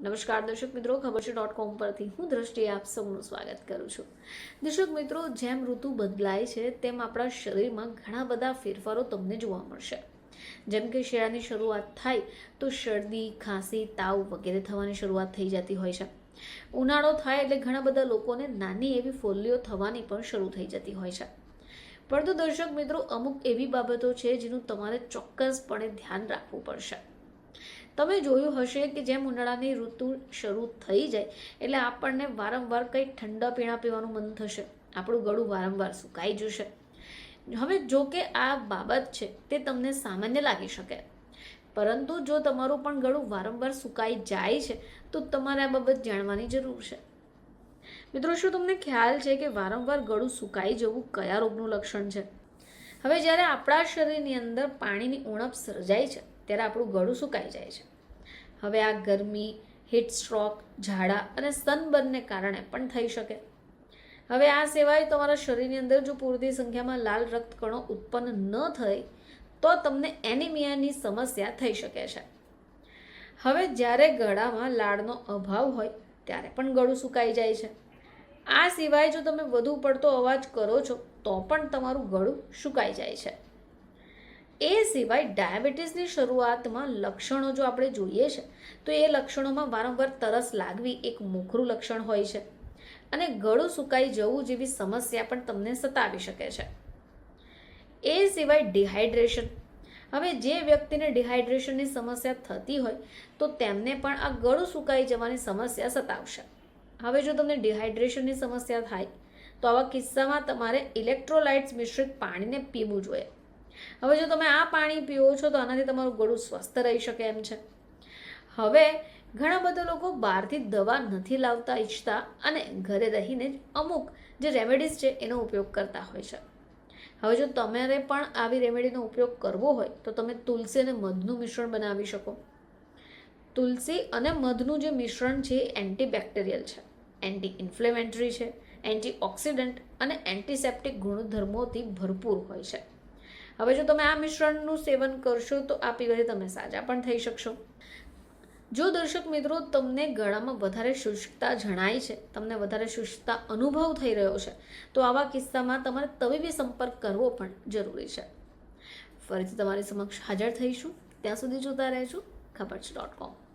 નમસ્કાર દર્શક મિત્રો, ખબર છે ડોટ કોમ પરથી હું દ્રષ્ટિએ આપ સૌનું સ્વાગત કરું છું. દર્શક મિત્રો, જેમ ઋતુ બદલાય છે, તેમ આપણા શરીરમાં ઘણા બધા ફેરફારો તમને જોવા મળશે. જેમ કે શિયાળાની શરૂઆત થાય તો શરદી, ખાંસી, તાવ વગેરે થવાની શરૂઆત થઈ જતી હોય છે. ઉનાળો થાય એટલે ઘણા બધા લોકોને નાની એવી ફોલ્લીઓ થવાની પણ શરૂ થઈ જતી હોય છે. પરંતુ દર્શક મિત્રો, અમુક એવી બાબતો છે જેનું તમારે ચોક્કસપણે ધ્યાન રાખવું પડશે. તમે જોયું હશે કે જેમ ઉનાળાની ઋતુ શરૂ થઈ જાય, એટલે આપણને વારંવાર કંઈક ઠંડા પીણા પીવાનું મન થશે. આપણું ગળું વારંવાર સુકાઈ જશે. હવે જો કે આ બાબત છે, તે તમને સામાન્ય લાગી શકે. પરંતુ જો તમારું પણ ગળું વારંવાર સુકાઈ જાય છે, તો તમારે આ બાબત જાણવાની જરૂર છે. મિત્રો, શું તમને ખ્યાલ છે કે વારંવાર ગળું સુકાઈ જવું કયા રોગનું લક્ષણ છે? હવે જ્યારે આપણા શરીરની અંદર પાણીની ઉણપ સર્જાય છે, ત્યારે આપણું ગળું સુકાઈ જાય છે. હવે આ ગરમી હીટ સ્ટ્રોક ઝાડા અને સનબર્નને કારણે પણ થઈ શકે. હવે આ સિવાય તમારા શરીરની અંદર જો પૂરતી સંખ્યામાં લાલ રક્તકણો ઉત્પન્ન ન થાય તો તમને એનિમિયાની સમસ્યા થઈ શકે છે. હવે જ્યારે ગળામાં લાળનો અભાવ હોય, ત્યારે પણ ગળું સુકાઈ જાય છે. આ સિવાય જો તમે વધુ પડતો અવાજ કરો છો, તો પણ તમારું ગળું સુકાઈ જાય છે. એ સિવાય ડાયાબિટીસની શરૂઆતમાં લક્ષણો જો આપણે જોઈએ છે, તો એ લક્ષણોમાં વારંવાર તરસ લાગવી એક મોખરું લક્ષણ હોય છે અને ગળું સુકાઈ જવું જેવી સમસ્યા પણ તમને સતાવી શકે છે. એ સિવાય ડિહાઇડ્રેશન. હવે જે વ્યક્તિને ડિહાઇડ્રેશનની સમસ્યા થતી હોય, તો તેમને પણ આ ગળું સુકાઈ જવાની સમસ્યા સતાવશે. હવે જો તમને ડિહાઇડ્રેશનની સમસ્યા થાય, તો આવા કિસ્સામાં તમારે ઇલેક્ટ્રોલાઇટ્સ મિશ્રિત પાણીને પીવું જોઈએ. હવે જો તમે આ પાણી પીવો છો તો આનાથી તમારું ગળું સ્વસ્થ રહી શકે એમ છે. હવે ઘણા બધા લોકો બહારથી દવા નથી લાવતા ઈચ્છતા અને ઘરે રહીને અમુક જે રેમેડીઝ છે એનો ઉપયોગ કરતા હોય છે. હવે જો તમારે પણ આવી રેમેડીનો ઉપયોગ કરવો હોય તો તમે તુલસી અને મધનું મિશ્રણ બનાવી શકો. તુલસી અને મધનું જે મિશ્રણ છે એ એન્ટીબેક્ટેરિયલ છે. એન્ટી ઇન્ફ્લેમેન્ટરી છે એન્ટી ઓક્સિડન્ટ અને એન્ટીસેપ્ટિક ગુણધર્મોથી ભરપૂર હોય છે. હવે જો તમે આ મિશ્રણનું સેવન કરશો તો આ પીવાથી તમે સાજા પણ થઈ શકશો. જો દર્શક મિત્રો તમને ગળામાં વધારે શુષ્કતા જણાય છે, તમને વધારે શુષ્કતા અનુભવ થઈ રહ્યો છે, તો આવા કિસ્સામાં તમારે તબીબી સંપર્ક કરવો પણ જરૂરી છે. ફરીથી તમારી સમક્ષ હાજર થઈશું. ત્યાં સુધી જોતા રહેજો. ખબર છે ડોટ કોમ